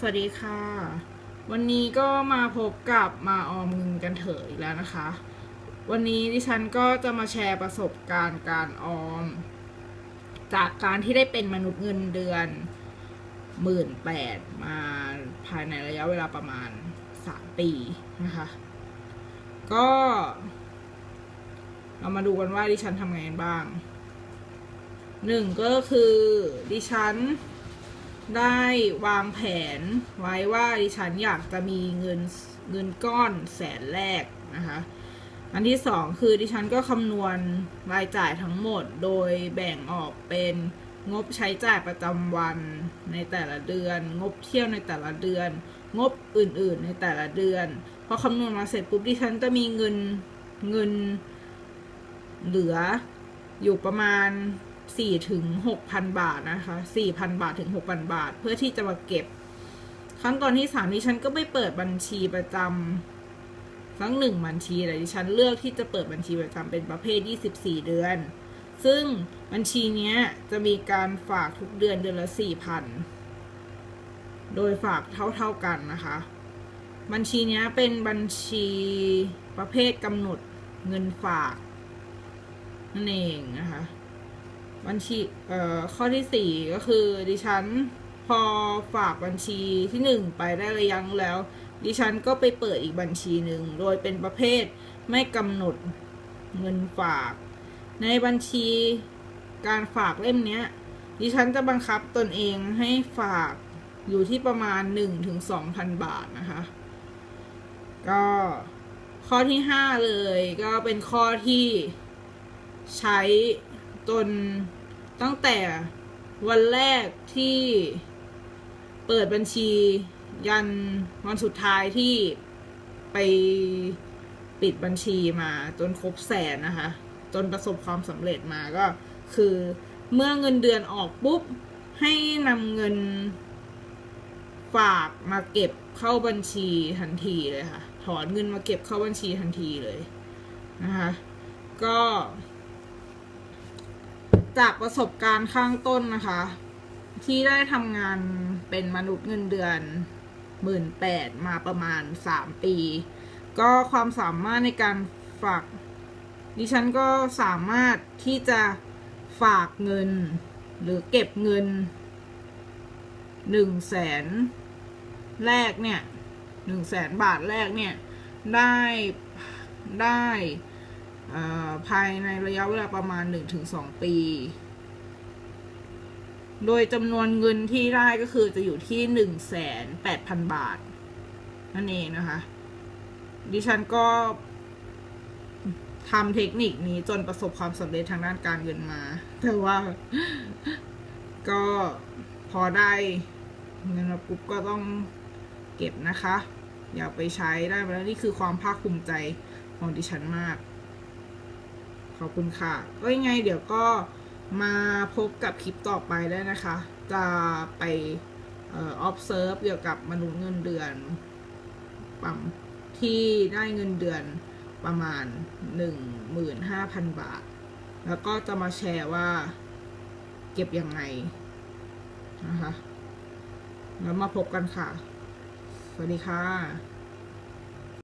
สวัสดีค่ะ วันนี้ก็มาพบกับมาออมเงินกันเถอะอีกแล้วนะคะ วันนี้ดิฉันก็จะมาแชร์ประสบการณ์การออม จากการที่ได้เป็นมนุษย์เงินเดือนหมื่นแปดมาภายในระยะเวลาประมาณสามปีนะคะ ก็ เรามาดูกันว่าดิฉันทำไงบ้างหนึ่งก็คือดิฉัน ได้วางแผนไว้ว่าดิฉันอยากจะมีเงินเงินก้อนแสนแรกนะคะ อันที่สองคือดิฉันก็คำนวณรายจ่ายทั้งหมดโดยแบ่งออกเป็นงบใช้จ่ายประจำวันในแต่ละเดือน งบเที่ยวในแต่ละเดือน งบอื่นๆในแต่ละเดือน พอคำนวณมาเสร็จปุ๊บดิฉันจะมีเงินเงินเหลืออยู่ประมาณ สี่ถึงหกพันบาทนะคะสี่พันบาทถึงหกพันบาท เพื่อที่จะมาเก็บ ขั้นตอนที่สามดิฉันก็ไม่เปิดบัญชีประจำทั้งหนึ่งบัญชีแต่ดิฉันเลือกที่จะเปิดบัญชีประจำเป็นประเภท 24 เดือน ซึ่งบัญชีเนี้ยจะมีการฝากทุกเดือนเดือนละ 4,000 โดยฝากเท่าๆกันนะคะ บัญชีนี้เป็นบัญชีประเภทกำหนดเงินฝากนั่นเองนะคะ บัญชีเอ่อข้อที่สี่ก็คือ ดิฉันพอฝากบัญชีที่หนึ่งไปได้ระยะแล้ว ดิฉันก็ไปเปิดอีกบัญชีหนึ่งโดยเป็นประเภทไม่กำหนดเงินฝาก ในบัญชีการฝากเล่มนี้ดิฉันจะบังคับตนเองให้ฝากอยู่ที่ประมาณ1นถึงสองพันบาทนะคะ ก็ข้อที่ห้าเลยก็เป็นข้อที่ใช้ จนตั้งแต่วันแรกที่เปิดบัญชียันวันสุดท้ายที่ไปปิดบัญชีมาจนครบแสนนะคะ จนประสบความสำเร็จมาก็คือเมื่อเงินเดือนออกปุ๊บ ให้นำเงินฝากมาเก็บเข้าบัญชีทันทีเลยค่ะ ถอนเงินมาเก็บเข้าบัญชีทันทีเลยนะคะ ก็ จากประสบการณ์ข้างต้นนะคะ ที่ได้ทำงานเป็นมนุษย์เงินเดือนหมื่นแปดมาประมาณสามปี ก็ความสามารถในการฝาก ดิฉันก็สามารถที่จะฝากเงิน หรือเก็บเงินหนึ่งแสนแรกเนี่ยหนึ่งแสนบาทแรกเนี่ย ได้ได้ ภายในระยะเวลาประมาณ 1-2 ปี โดยจำนวนเงินที่ได้ก็คือจะอยู่ที่ 1,800,000 บาท นั่นเองนะคะ ดิฉันก็ทำเทคนิคนี้จนประสบความสำเร็จทางด้านการเงินมา แต่ว่าก็พอได้เงินมาปุ๊บก็ต้องเก็บนะคะ อย่าไปใช้ได้แล้วนี่คือความภาคภูมิใจของดิฉันมาก ขอบคุณค่ะ ก็ยังไงเดี๋ยวก็มาพบกับคลิปต่อไปได้นะคะ จะไปเอ่อ observe เกี่ยวกับมนุษย์เงินเดือนปั๊มที่ได้เงินเดือนประมาณ 15,000 บาท แล้วก็จะมาแชร์ว่าเก็บยังไงนะคะ แล้วมาพบกันค่ะ สวัสดีค่ะ